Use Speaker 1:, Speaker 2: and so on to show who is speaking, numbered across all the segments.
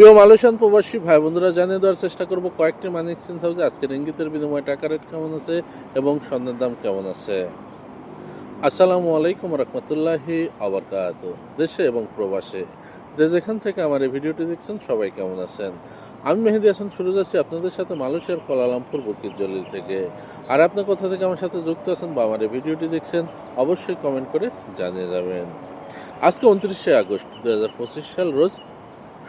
Speaker 1: প্রিয় মালয়েশিয়ান প্রবাসী ভাই বন্ধুরা, জানিয়ে দেওয়ার চেষ্টা করব কয়েকটি মানি এক্সচেঞ্জ হাউসে আজকের ইঙ্গিতের বিনিময়ে টাকা রেট কেমন আছে এবং স্বর্ণের দাম কেমন আছে? আসসালামু আলাইকুম রহমতুল্লাহি আবরকাত। দেশে এবং প্রবাসে যে যেখান থেকে আমার এই ভিডিওটি দেখছেন, সবাই কেমন আছেন? আমি মেহেদি হাসান, শুরু যাচ্ছি আপনাদের সাথে মালয়েশিয়ার কোলালামপুর বুকির জলিল থেকে। আর আপনি কোথা থেকে আমার সাথে যুক্ত আছেন বা আমার এই ভিডিওটি দেখছেন, অবশ্যই কমেন্ট করে জানিয়ে যাবেন। আজকে উনত্রিশে আগস্ট দু সাল, রোজ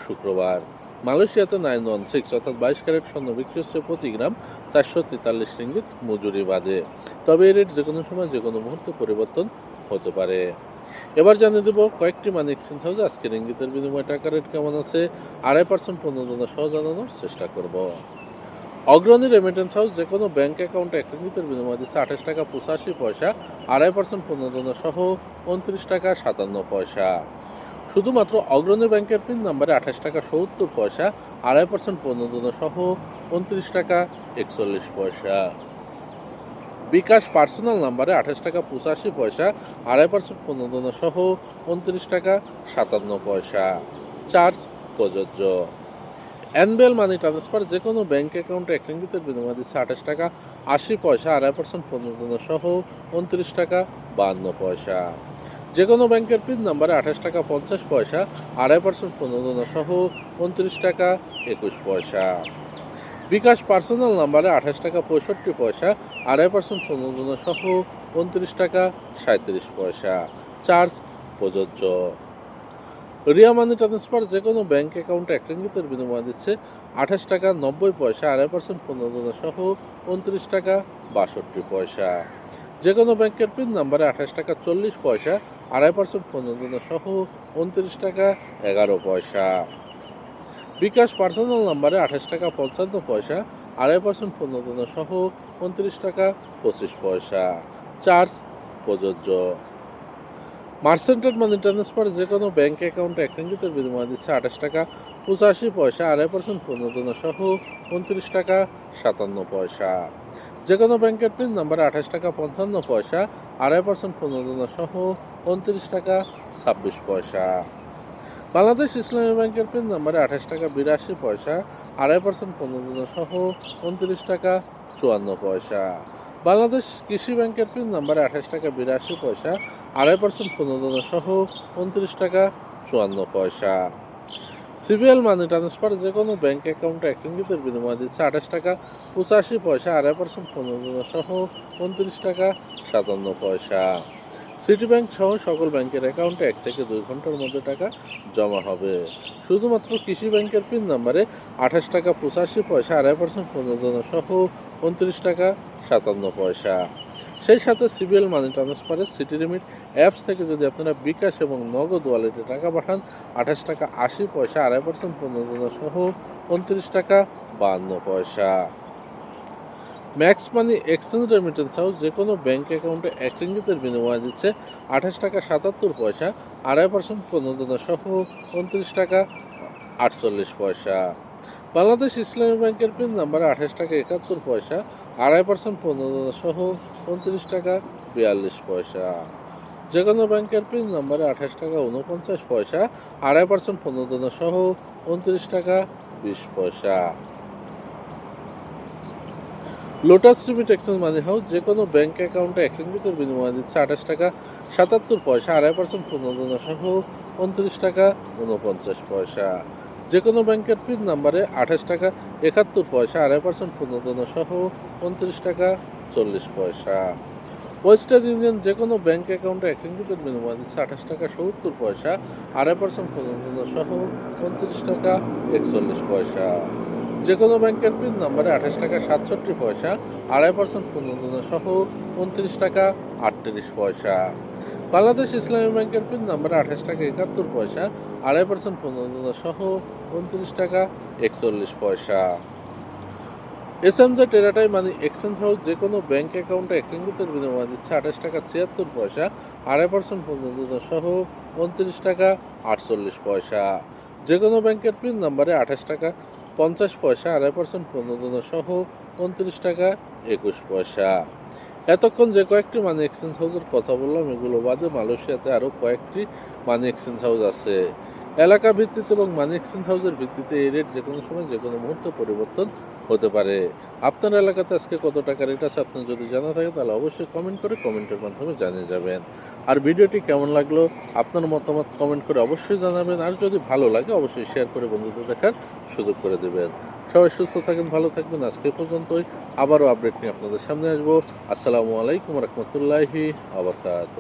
Speaker 1: শুক্রবার। মালয়েশিয়াতে নাইন ওয়ান সিক্স অর্থাৎ বাইশ ক্যারেট স্বর্ণ বিক্রি হচ্ছে প্রতি গ্রাম চারশো তেতাল্লিশ রিঙ্গিত মজুরি বাদে। তবে এই রেট যে কোনো সময় যে কোনো মুহূর্তে পরিবর্তন হতে পারে। এবার জানিয়ে দেবো কয়েকটি মানি এক্সচেঞ্জ হাউসে আজকের ইঙ্গিতের বিনিময়ে টাকা রেট কেমন আছে, আড়াই পার্সেন্ট প্রণোদনা সহ জানানোর চেষ্টা করব। অগ্রণী রেমিটেন্স হাউস যে কোনো ব্যাংক অ্যাকাউন্টে এক রিঙ্গিতের বিনিময়ে দিচ্ছে আঠাশ টাকা পঁচাশি পয়সা, আড়াই পার্সেন্ট প্রণোদনা সহ উনত্রিশ টাকা সাতান্ন পয়সা। শুধুমাত্র অগ্রণী ব্যাংকের পিন নাম্বারে আঠাশ টাকা সত্তর পয়সা, আড়াই পার্সেন্ট প্রণোদনা সহ উনত্রিশ টাকা একচল্লিশ পয়সা। বিকাশ পার্সোনাল নাম্বারে আঠাশ টাকা পঁচাশি পয়সা, আড়াই পার্সেন্ট প্রণোদনা সহ উনত্রিশ টাকা সাতান্ন পয়সা। চার্জ প্রযোজ্য। অ্যানবেল মানি ট্রান্সফার যে কোনো ব্যাঙ্ক অ্যাকাউন্টে এক রিঙ্গিতের বিনিময় দিচ্ছে আঠাশ টাকা, আশি পয়সা, আড়াই পার্সেন্ট প্রণোদনা সহ উনত্রিশ টাকা বাহান্ন পয়সা। যে কোনো ব্যাংকের পিন নাম্বারে আঠাশ টাকা, পঞ্চাশ পয়সা, আড়াই পার্সেন্ট প্রণোদনা সহ উনত্রিশ টাকা, একুশ পয়সা। বিকাশ পার্সোনাল নাম্বারে আঠাশ টাকা, পঁয়ষট্টি পয়সা, আড়াই পার্সেন্ট প্রণোদনা সহ উনত্রিশ টাকা সাঁত্রিশ পয়সা। চার্জ প্রযোজ্য। রিয়া মানি ট্রান্সফার যে কোনো ব্যাঙ্ক অ্যাকাউন্টে এক রিঙ্গিতের বিনিময় দিচ্ছে। আঠাশ টাকা নব্বই পয়সা, আড়াই পার্সেন্ট প্রণোদনা সহ উনত্রিশ টাকা বাষট্টি পয়সা। যে কোনো ব্যাংকের পিন নাম্বারে আঠাশ টাকা চল্লিশ পয়সা, আড়াই পার্সেন্ট প্রণোদনা সহ উনত্রিশ টাকা এগারো পয়সা। বিকাশ পার্সোনাল নাম্বারে আঠাশ টাকা পঞ্চান্ন পয়সা, আড়াই পার্সেন্ট প্রণোদনা সহ উনত্রিশ টাকা পঁচিশ পয়সা। চার্জ প্রযোজ্য। মার্সেন্টেড মানি ট্রান্সফার যে কোনো ব্যাঙ্ক অ্যাকাউন্টে এক রিঙ্গিতের বিনিময় দিচ্ছে আঠাশ টাকা, পঁচাশি পয়সা, আড়াই পার্সেন্ট প্রণোদনা সহ উনত্রিশ টাকা, সাতান্ন পয়সা। যে কোনো ব্যাংকের পিন নাম্বারে আঠাশ টাকা, পঞ্চান্ন পয়সা, আড়াই পার্সেন্ট প্রণোদনা সহ উনত্রিশ টাকা, ছাব্বিশ পয়সা। বাংলাদেশ ইসলামী ব্যাংকের পিন নাম্বারে আঠাশ টাকা, বিরাশি পয়সা, আড়াই পার্সেন্ট প্রণোদনা সহ উনত্রিশ টাকা, চুয়ান্ন পয়সা। বাংলাদেশ কৃষি ব্যাংকের পিন নাম্বারে আঠাশ টাকা বিরাশি পয়সা, আড়াই পার্সেন্ট প্রণোদনা সহ উনত্রিশ টাকা চুয়ান্ন পয়সা। সিবিএল মানি ট্রান্সফার যে কোনো ব্যাংক অ্যাকাউন্টে এক রিঙ্গিতের বিনিময় দিচ্ছে আঠাশ টাকা পঁচাশি পয়সা, আড়াই পার্সেন্ট পুনর্দন সহ উনত্রিশ টাকা সাতান্ন পয়সা। সিটি ব্যাংক সহ সকল ব্যাংকের অ্যাকাউন্টে এক থেকে দুই ঘণ্টার মধ্যে টাকা জমা হবে। শুধুমাত্র কৃষি ব্যাংকের পিন নাম্বারে আঠাশ টাকা পঁচাশি পয়সা, আড়াই পার্সেন্ট প্রণোদনা সহ উনত্রিশ টাকা সাতান্ন পয়সা। সেই সাথে সিবিএল মানি ট্রান্সফারের সিটি লিমিট অ্যাপস থেকে যদি আপনারা বিকাশ এবং নগদ ওয়ালেটে টাকা পাঠান, আঠাশ টাকা আশি পয়সা, আড়াই পার্সেন্ট প্রণোদনা সহ উনত্রিশ টাকা বাহান্ন পয়সা। Max Money Exchange Remittance House যে কোনো ব্যাঙ্ক অ্যাকাউন্টে এক রিঙ্গিতের বিনিময় দিচ্ছে আঠাশ টাকা সাতাত্তর পয়সা, আড়াই পার্সেন্ট প্রণোদনা সহ উনত্রিশ টাকা আটচল্লিশ পয়সা। বাংলাদেশ ইসলামী ব্যাংকের পিন নাম্বার আঠাশ টাকা একাত্তর পয়সা, আড়াই পার্সেন্ট প্রণোদনা সহ উনত্রিশ টাকা বিয়াল্লিশ পয়সা। যে কোনো ব্যাংকের পিন নাম্বারে আঠাশ টাকা উনপঞ্চাশ পয়সা, আড়াই পার্সেন্ট প্রণোদনা সহ উনত্রিশ টাকা বিশ পয়সা। Lotus Remit Exchange Money House যে কোনো ব্যাঙ্ক অ্যাকাউন্টে এক রিঙ্গিতের বিনিময় দিচ্ছে আঠাশ টাকা, সাতাত্তর পয়সা, আড়াই পার্সেন্ট প্রণোদনা সহ উনত্রিশ টাকা, উনপঞ্চাশ পয়সা। যে কোনো ব্যাংকের পিন নাম্বারে আঠাশ টাকা, একাত্তর পয়সা, আড়াই পার্সেন্ট প্রণোদনা সহ উনত্রিশ টাকা, চল্লিশ পয়সা। ওয়েস্টার্ন ইউনিয়ন যে কোনো ব্যাঙ্ক অ্যাকাউন্টে এক রিঙ্গিতের বিনিময় দিচ্ছে আঠাশ টাকা, সত্তর পয়সা, আড়াই পার্সেন্ট প্রণোদনা সহ উনত্রিশ টাকা, একচল্লিশ পয়সা। যে কোনো ব্যাংকের পিন নাম্বারে আঠাশ টাকা সাতষট্টি পয়সা, আড়াই পার্সেন্ট প্রণোদনা সহ উনত্রিশ টাকা আটত্রিশ পয়সা। বাংলাদেশ ইসলামী ব্যাংকের পিন নাম্বারে আঠাশ টাকা একাত্তর পয়সা, আড়াই পার্সেন্ট প্রণোদনা সহ উনত্রিশ টাকা একচল্লিশ পয়সা। এস এম জে টেরাটাই মানি এক্সচেঞ্জ হাউস যে কোনো ব্যাংক অ্যাকাউন্টে এক বিনিময় দিচ্ছে আঠাশ টাকা ছিয়াত্তর পয়সা, আড়াই পার্সেন্ট প্রণোদনা সহ উনত্রিশ টাকা আটচল্লিশ পয়সা। যে কোনো ব্যাংকের পিন নাম্বারে আঠাশ টাকা পঞ্চাশ পয়সা, আড়াই পার্সেন্ট প্রণোদনা সহ উনত্রিশ টাকা, একুশ পয়সা। এতক্ষণ যে কয়েকটি মানি এক্সচেঞ্জ হাউসের কথা বললাম, এগুলো বাদে মালয়েশিয়াতে আরও কয়েকটি মানি এক্সচেঞ্জ হাউস আছে। এলাকা ভিত্তিতে এবং মানি এক্সচেঞ্জ হাউসের ভিত্তিতে এই রেট যে কোনো সময় যে কোনো মুহূর্তে পরিবর্তন হতে পারে। আপনার এলাকাতে আজকে কত টাকা রেট আছে আপনার যদি জানা থাকে তাহলে অবশ্যই কমেন্ট করে কমেন্টের মাধ্যমে জানিয়ে যাবেন। আর ভিডিওটি কেমন লাগল আপনার মতামত কমেন্ট করে অবশ্যই জানাবেন। আর যদি ভালো লাগে অবশ্যই শেয়ার করে বন্ধুদের দেখার সুযোগ করে দেবেন। সবাই সুস্থ থাকেন, ভালো থাকবেন। আজকে পর্যন্তই। আবারও আপডেট নিয়ে আপনাদের সামনে আসব। আসসালামু আলাইকুম রহমতুল্লাহি আবরকাত